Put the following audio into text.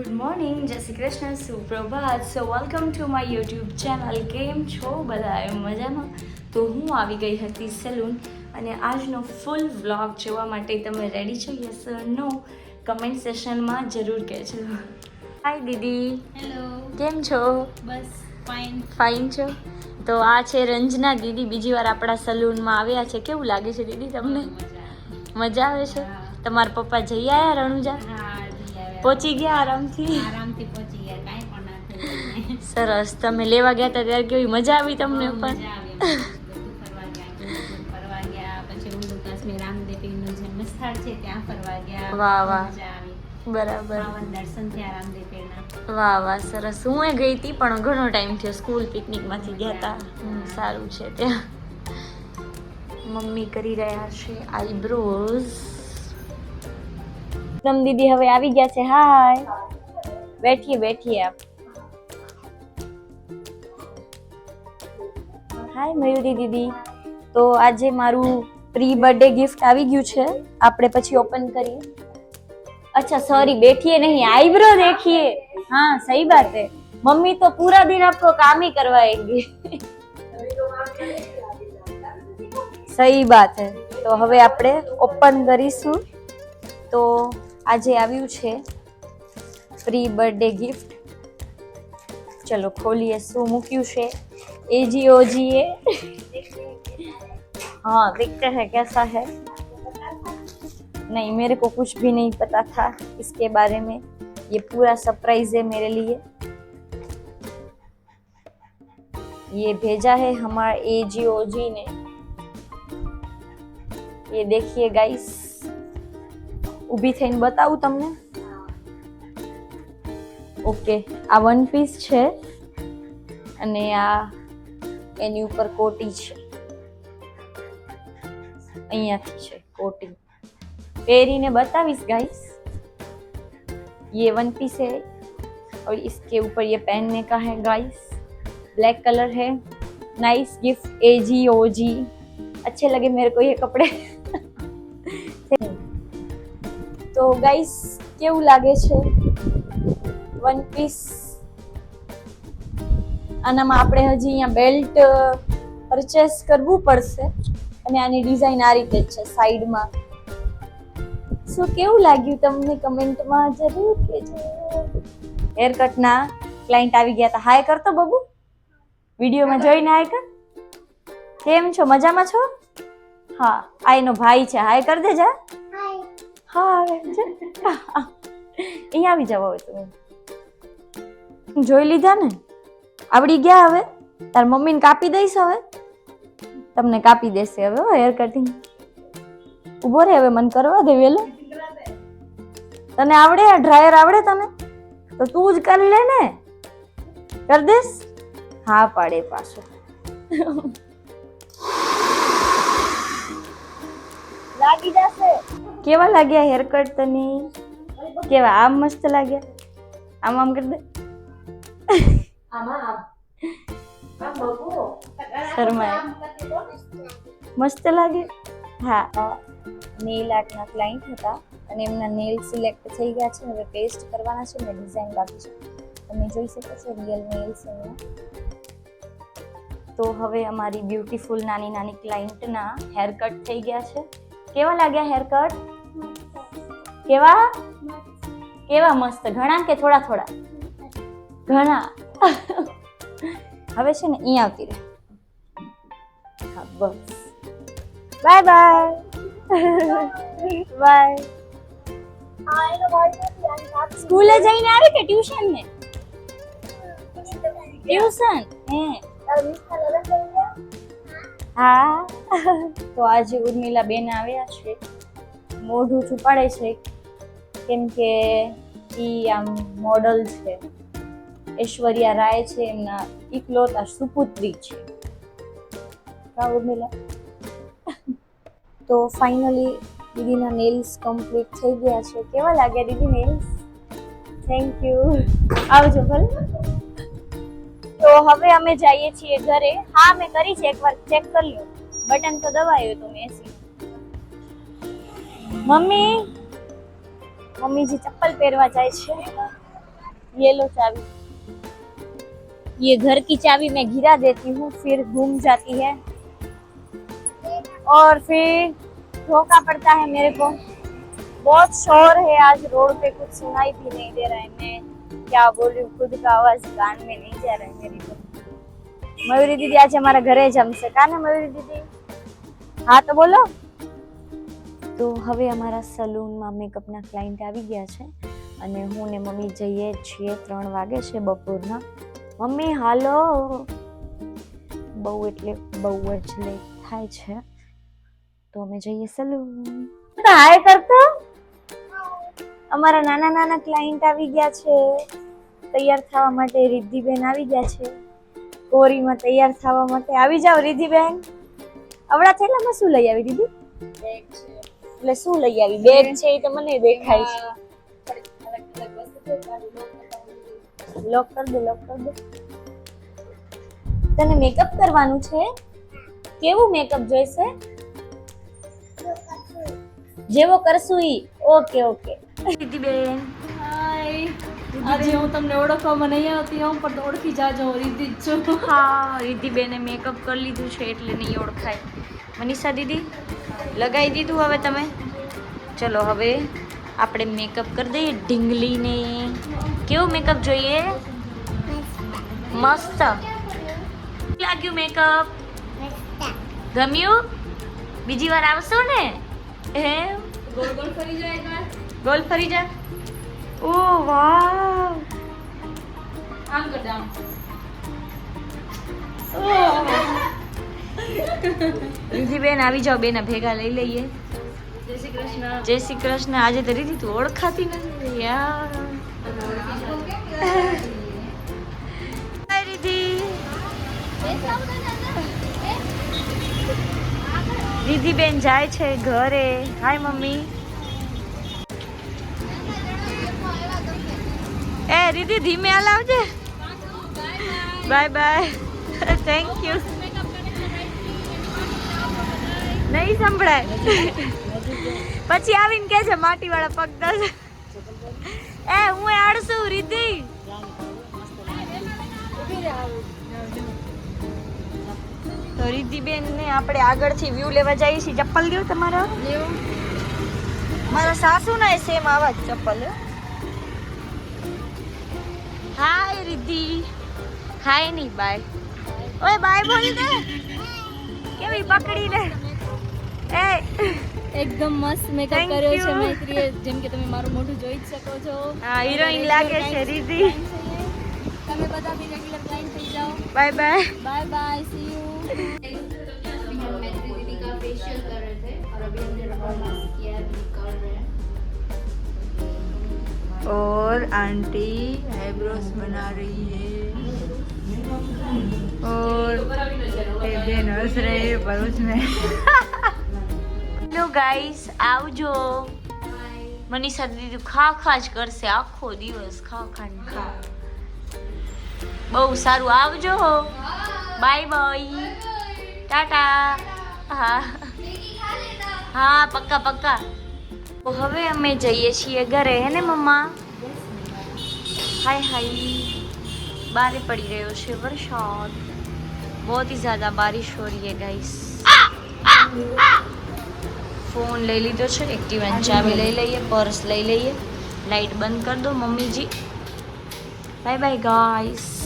Good morning Jai Shri Krishna સુપ્રભાત. So welcome to my YouTube channel કેમ છો બધા મજામાં? તો હું આવી ગઈ હતી સલૂન અને આજનો ફૂલ વ્લોગ જોવા માટે તમે રેડી છો? યસ નો કમેન્ટ સેશનમાં જરૂર કહેજો. હાય દીદી. હેલો કેમ છો? બસ ફાઇન ફાઇન છો? તો આ છે રંજના દીદી. બીજી વાર આપણા સલૂનમાં આવ્યા છે. કેવું લાગે છે દીદી તમને? મજા આવે. છે? તમારા પપ્પા જઈ આવ્યા રણુજા. પહોંચી ગયા આરામથી? આરામથી પહોંચી ગયા કાંઈ પણ ના થયું સરસ તમે લેવા ગયા હતા ત્યારે કેવી મજા આવી તમને પણ? મજા આવી અમને. બધું ફરવા ગયા ગોકુળ ફરવા ગયા પછી ઓલું કાશ્મીર રામદેવીનું જન્મસ્થળ છે ત્યાં ફરવા ગયા. વાહ, વાહ. બરાબર. વાહ વાહ સરસ. હું એ ગઈ હતી પણ ઘણો ટાઈમ થયો સ્કૂલ પિકનિકમાંથી ગયા હતા. સારું છે ત્યાં. મમ્મી કરી રહ્યા છે આઈબ્રોઝ. રમ દીદી હવે આવી ગયા છે. હાય બેઠીએ બેઠીએ આપ. હાય મયુરી દીદી. તો આજે મારું પ્રી બર્થડે ગિફ્ટ આવી ગયું છે. આપણે પછી ઓપન કરીએ. અચ્છા સોરી બેઠીએ નહીં. આઈબ્રો દેખીએ. હા, સહી બાત હે. મમ્મી તો પૂરા દિન આપકો કામ ही કરવાએંગી સહી બાત હે. તો હવે આપણે ઓપન કરીશું. તો આજે આવ્યું છે પ્રી બર્થડે ગિફ્ટ ચલો ખોલીએ શું મૂક્યું છે એજી ઓજી એ हाँ देखते हैं कैसा है नहीं मेरे को कुछ भी नहीं पता था इसके बारे में ये पूरा सरप्राइज है मेरे लिए ये भेजा है हमारे एजीओजी ने ये देखिए गाइस ઊભી થઈને બતાવું તમને ઓકે આ વન પીસ છે અને આ એની ઉપર કોટી છે અહીંયાથી છે કોટી પહેરીને बतावीस गाइस ये वन पीस है और इसके ऊपर ये पहनने का है गाइस ब्लैक कलर है नाइस गिफ्ट ए जी ओ जी अच्छे लगे मेरे को ये कपड़े તો ગાઈસ કેવું લાગે છે? વન પીસ આનામાં આપણે હજી અહીંયા બેલ્ટ પરચેસ કરવું પડશે. અને આની ડિઝાઇન આ રીતે છે સાઈડમાં સો કેવું લાગ્યું તમને કમેન્ટમાં જરૂર કહેજો. હેર કટના ક્લાયન્ટ આવી ગયા હતા. હાય કરતો બબુ. વિડીયોમાં જોઈને હાય કર. કેમ છો? મજામાં છો? હા, આ એનો ભાઈ છે. હાય કર દે જા. હા આવે છે અહીંયા આવી જાવ હવે તમે જોઈ લીધા ને? આવડી ગયા હવે? તાર મમ્મીને કાપી દઈશ હવે? તમને કાપી દેશે હવે હેર કટિંગ ઊભો રે હવે, મને કરવા દે વેલો. તને આવડે? આ ડ્રાયર આવડે તને? તો તું જ કરી લે ને. કર દેસ હા, પાડે પાછો. લાગી જશે. કેવા લાગ્યા હેર કટ તને? કેવા આમ મસ્ત લાગ્યા? આમ આમ કરી દે. શરમાય. મસ્ત લાગે. હા. નેલ આર્ટના ક્લાયન્ટ હતા અને એમના નેલ સિલેક્ટ થઈ ગયા છે. હવે પેસ્ટ કરવાના છે ને ડિઝાઇન બાકી છે. તમે જોઈ શકો છો રિયલ નેલ્સ એમના તો હવે અમારી બ્યુટીફુલ નાની નાની ક્લાયન્ટના હેર કટ થઈ ગયા છે. કેવા લાગ્યા હેર કટ કેવા? કેવા મસ્ત? ઘણા કે થોડા થોડા? ઘણા. હવે છે ને અહીંયા આવતી રહે. હા, બસ. By bye. બાય. સ્કૂલે જઈને આવે કે ટ્યુશન ને? ટ્યુશન? હે. હા. તો આજે ઉર્મિલા બેન આવ્યા છે. મોઢું છુપાડે છે, કેમ કે એ આમ મોડલ છે. ઐશ્વર્યા રાય છે, એમના ઇકલોતા સુપુત્રી છે. તો ફાઇનલી દીદીના નેલ્સ કમ્પ્લીટ થઈ ગયા છે. કેવા લાગ્યા દીદી નેલ્સ થેન્ક યુ આવજો ભલે. તો હવે અમે જઈએ છીએ ઘરે. હા, મેં કરી છે, એકવાર ચેક કરી લો. બટન તો દબાયું તો મેં એસી મમ્મી મમ્મીજી ચપ્પલ પહેરવા જાય છે ये लो चाबी ये घर की चाबी मैं गिरा देती हूँ फिर घूम जाती है और फिर धोखा पड़ता है मेरे को बहुत शोर है आज रोड पे कुछ सुनाई भी नहीं दे रहा है मैं क्या बोल रही हूँ खुद का आवाज कान में नहीं जा रहा है मेरी तो મયુરી દીદી આજે અમારા ઘરે જમશે કાને મયુરી દીદી હા તો બોલો તો હવે અમારા સલૂનમાં મેકઅપના ક્લાયન્ટ આવી ગયા છે અને હું ને મમ્મી જઈએ છીએ ત્રણ વાગે છે બપોરના. મમ્મી, હાલો. બહુ એટલે બહુ જ લેટ થાય છે. તો અમે જઈએ સલૂન. હાય કરતો? અમારા નાના નાના ક્લાયન્ટ આવી ગયા છે. તૈયાર થવા માટે રિદ્ધિબેન આવી ગયા છે. કોરીમાં તૈયાર થવા માટે આવી જાઓ રિદ્ધિબેન. આવડા થેલામાં શું લઈ આવી દીદી એટલે શું લઈ આવી? બેગ છે એ તો મને દેખાય છે. લોક કર દે લોક કર દે. તને મેકઅપ કરવાનું છે? કેવું મેકઅપ જોઈશે? જેવો કરશું ઈ. ઓકે ઓકે દીદીબેન હાય આજે હું તમને ઓળખવામાં નહીં આવતી હું પણ ઓળખી જાજો રીધી જ છું. હા રિદ્ધિબેને મેકઅપ કરી લીધું છે એટલે નહીં ઓળખાય. મનીષા દીદી? લગાવી દીધું હવે તમે? ચલો હવે આપણે મેકઅપ કરી દઈએ ઢીંગલીને. કેવું મેકઅપ જોઈએ? મસ્ત. લાગ્યું મેકઅપ ગમ્યું? બીજી વાર આવશો ને? હે ગોળ ગોળ ફરી જાય એકવાર ગોલ ફરી જા ઓ વાવ. આમ કર આમ બેન આવી જાઓ બેના ભેગા લઈ લઈએ. જય શ્રી કૃષ્ણ. જય શ્રી કૃષ્ણ. આજે તો રીધી તું ઓળખાતી નથી યાર. હાય રીધી રીધિબેન જાય છે ઘરે. Hi mummy. એ રીધિ ધીમે હલાવજે. Bye bye. થેન્ક યુ સંભળાય. પછી આવીને કે છે માટી વાળા પગ દસ. એ હું આડશું રીધિ તો રીધિબેન ને આપણે આગળથી વ્યૂ લેવા જઈએ છીએ. ચપ્પલ લ્યો તમારા. મારા સાસુ ના સેમ આવા જ ચપ્પલ. હાય રીધિ હાય નહીં બાય. ઓય બાય બોલ દે. કેવી પકડી લે. એ એકદમ મસ્ત મેકઅપ Thank કર્યો છે you. મૈત્રીએ જેમ કે તમે મારું મોઢું જોઈ જ શકો છો હા હિરોઈન લાગે છે રીધિ તમે બધા બી રેગ્યુલર ક્લાયન્ટ થઈ જાઓ bye bye bye bye see you Maitri दीदी का फेशियल कर रहे थे और अभी हमने रबर मास्क किया है अभी कर रहे हैं और आंटी आईब्रोज बना रही है और ये दिन हंस रहे हैं पर उसमें હેલો ગાઈસ, આવજો. મનીષા દીદી ખા ખા જ કરશે આખો દિવસ, ખા ખાન ખા. બહુ સારું, આવજો. બાય બાય ટાટા હા. હા, પક્કા પક્કા. હવે અમે જઈએ છીએ ઘરે, હે ને મમ્મા? હાય હાય. બારે પડી રહ્યો છે વરસાદ. બહુ જ જ્યાદા બારિશ હો રહી હે, ગાઈસ. ફોન લઈ લીધો છે એક્ટિવાની ચાવી લઈ લઈએ, પર્સ લઈ લઈએ. લાઈટ બંધ કરી દો, મમ્મીજી. Bye bye guys